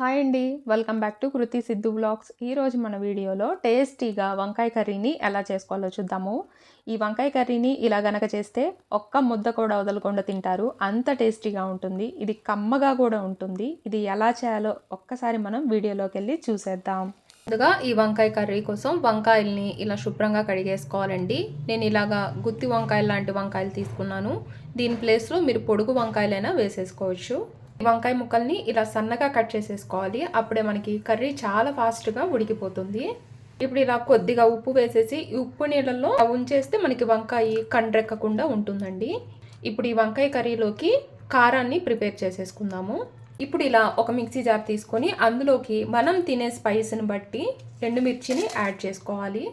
Hi అండి. Welcome back to Kriti Siddhu blogs. ఈరోజు మన వీడియోలో టేస్టీగా వంకాయ కర్రీని ఎలా చేసుకోవాలో చూద్దాము. ఈ వంకాయ కర్రీని ఇలా గనక చేస్తే ఒక్క ముద్ద కూడా వదలకుండా తింటారు. అంత టేస్టీగా ఉంటుంది. ఇది కమ్మగా కూడా ఉంటుంది. ఇది ఎలా చేయాలో ఒక్కసారి మనం వీడియోలోకి వెళ్ళి చూసేద్దాం. ముందుగా ఈ వంకాయ కర్రీ కోసం వంకాయల్ని ఇలా శుభ్రంగా కడిగేసుకోవాలండి. నేను ఇలాగా గుత్తి వంకాయలు లాంటి వంకాయలు తీసుకున్నాను. దీని ప్లేస్లో మీరు పొడుగు వంకాయలైనా వేసేసుకోవచ్చు. వంకాయ ముక్కల్ని ఇలా సన్నగా కట్ చేసేసుకోవాలి. అప్పుడే మనకి కర్రీ చాలా ఫాస్ట్గా ఉడికిపోతుంది. ఇప్పుడు ఇలా కొద్దిగా ఉప్పు వేసేసి ఈ ఉప్పు నీళ్ళల్లో ఉంచేస్తే మనకి వంకాయ కండ్రెక్కకుండా ఉంటుందండి. ఇప్పుడు ఈ వంకాయ కర్రీలోకి కారాన్ని ప్రిపేర్ చేసేసుకుందాము. ఇప్పుడు ఇలా ఒక మిక్సీ జార్ తీసుకొని అందులోకి మనం తినే స్పైస్ని బట్టి ఎండుమిర్చిని యాడ్ చేసుకోవాలి.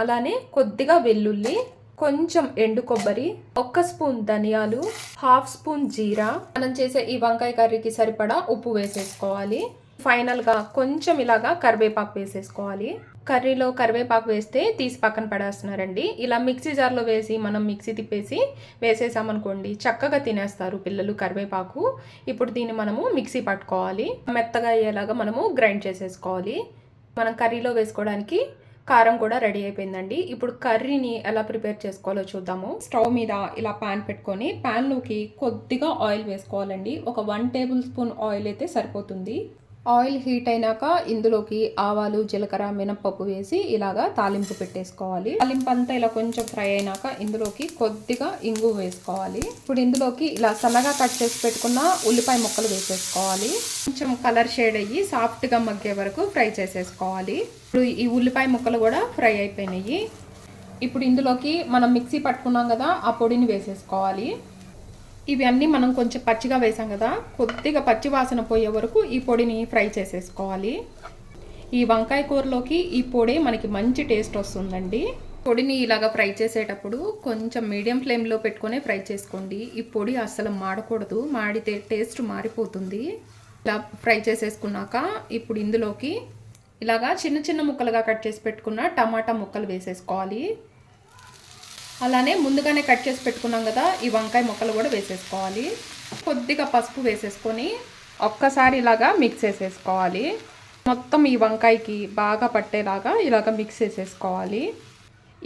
అలానే కొద్దిగా వెల్లుల్లి కొంచెం ఎండు కొబ్బరి ఒక్క స్పూన్ ధనియాలు హాఫ్ స్పూన్ జీరా. మనం చేసే ఈ వంకాయ కర్రీకి సరిపడా ఉప్పు వేసేసుకోవాలి. ఫైనల్గా కొంచెం ఇలాగా కరివేపాకు వేసేసుకోవాలి. కర్రీలో కరివేపాకు వేస్తే తీసి పక్కన పడేస్తున్నారండి. ఇలా మిక్సీ జార్లో వేసి మనం మిక్సీ తిప్పేసి వేసేసామనుకోండి చక్కగా తినేస్తారు పిల్లలు కరివేపాకు. ఇప్పుడు దీన్ని మనము మిక్సీ పట్టుకోవాలి. మెత్తగా అయ్యేలాగా మనము గ్రైండ్ చేసేసుకోవాలి. మనం కర్రీలో వేసుకోవడానికి కారం కూడా రెడీ అయిపోయిందండి. ఇప్పుడు కర్రీని ఎలా ప్రిపేర్ చేసుకోవాలో చూద్దాము. స్టవ్ మీద ఇలా ప్యాన్ పెట్టుకొని ప్యాన్లోకి కొద్దిగా ఆయిల్ వేసుకోవాలండి. ఒక వన్ టేబుల్ స్పూన్ ఆయిల్ అయితే సరిపోతుంది. ఆయిల్ హీట్ అయినాక ఇందులోకి ఆవాలు జీలకర్ర మినపప్పు వేసి ఇలాగా తాలింపు పెట్టేసుకోవాలి. తాలింపు అంతా ఇలా కొంచెం ఫ్రై అయినాక ఇందులోకి కొద్దిగా ఇంగు వేసుకోవాలి. ఇప్పుడు ఇందులోకి ఇలా సన్నగా కట్ చేసి పెట్టుకున్న ఉల్లిపాయ ముక్కలు వేసేసుకోవాలి. కొంచెం కలర్ షేడ్ అయ్యి సాఫ్ట్గా మగ్గే వరకు ఫ్రై చేసేసుకోవాలి. ఇప్పుడు ఈ ఉల్లిపాయ ముక్కలు కూడా ఫ్రై అయిపోయినాయి. ఇప్పుడు ఇందులోకి మనం మిక్సీ పట్టుకున్నాం కదా ఆ పొడిని వేసేసుకోవాలి. ఇవి అన్నీ మనం కొంచెం పచ్చిగా వేసాం కదా కొద్దిగా పచ్చి వాసన పోయే వరకు ఈ పొడిని ఫ్రై చేసేసుకోవాలి. ఈ వంకాయ కూరలోకి ఈ పొడి మనకి మంచి టేస్ట్ వస్తుందండి. పొడిని ఇలాగ ఫ్రై చేసేటప్పుడు కొంచెం మీడియం ఫ్లేమ్లో పెట్టుకునే ఫ్రై చేసుకోండి. ఈ పొడి అస్సలు మాడకూడదు మాడితే టేస్ట్ మారిపోతుంది. ఇలా ఫ్రై చేసేసుకున్నాక ఇప్పుడు ఇందులోకి ఇలాగా చిన్న చిన్న ముక్కలుగా కట్ చేసి పెట్టుకున్న టమాటా ముక్కలు వేసేసుకోవాలి. అలానే ముందుగానే కట్ చేసి పెట్టుకున్నాం కదా ఈ వంకాయ ముక్కలు కూడా వేసేసుకోవాలి. కొద్దిగా పసుపు వేసేసుకొని ఒక్కసారి ఇలాగా మిక్స్ చేసేసుకోవాలి. మొత్తం ఈ వంకాయకి బాగా పట్టేలాగా ఇలాగ మిక్స్ చేసేసుకోవాలి.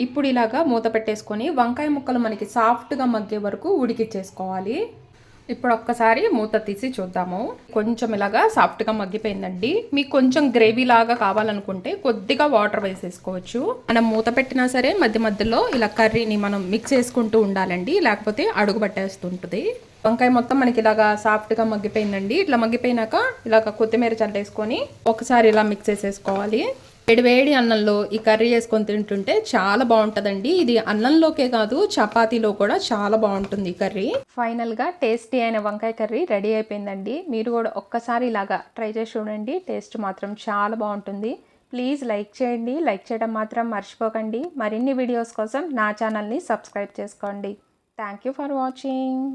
ఇప్పుడు ఇలాగా మూత పెట్టేసుకొని వంకాయ ముక్కలు మనకి సాఫ్ట్గా మగ్గే వరకు ఉడికిచ్చేసుకోవాలి. ఇప్పుడు ఒక్కసారి మూత తీసి చూద్దాము. కొంచెం ఇలాగా సాఫ్ట్గా మగ్గిపోయిందండి. మీకు కొంచెం గ్రేవీ లాగా కావాలనుకుంటే కొద్దిగా వాటర్ వేసేసుకోవచ్చు. మనం మూత పెట్టినా సరే మధ్య మధ్యలో ఇలా కర్రీని మనం మిక్స్ చేసుకుంటూ ఉండాలండి. లేకపోతే అడుగు పట్టేస్తుంటుంది. వంకాయ మొత్తం మనకి ఇలాగా సాఫ్ట్గా మగ్గిపోయిందండి. ఇట్లా మగ్గిపోయినాక ఇలాగ కొత్తిమీర చల్లేసుకొని ఒకసారి ఇలా మిక్స్ చేసేసుకోవాలి. వేడి అన్నంలో ఈ కర్రీ వేసుకొని తింటుంటే చాలా బాగుంటుందండి. ఇది అన్నంలోకే కాదు చపాతీలో కూడా చాలా బాగుంటుంది ఈ కర్రీ. ఫైనల్గా టేస్టీ అయిన వంకాయ కర్రీ రెడీ అయిపోయిందండి. మీరు కూడా ఒక్కసారి ఇలాగా ట్రై చేసి చూడండి. టేస్ట్ మాత్రం చాలా బాగుంటుంది. ప్లీజ్ లైక్ చేయండి. లైక్ చేయడం మాత్రం మర్చిపోకండి. మరిన్ని వీడియోస్ కోసం నా ఛానల్ని సబ్స్క్రైబ్ చేసుకోండి. Thank you for watching.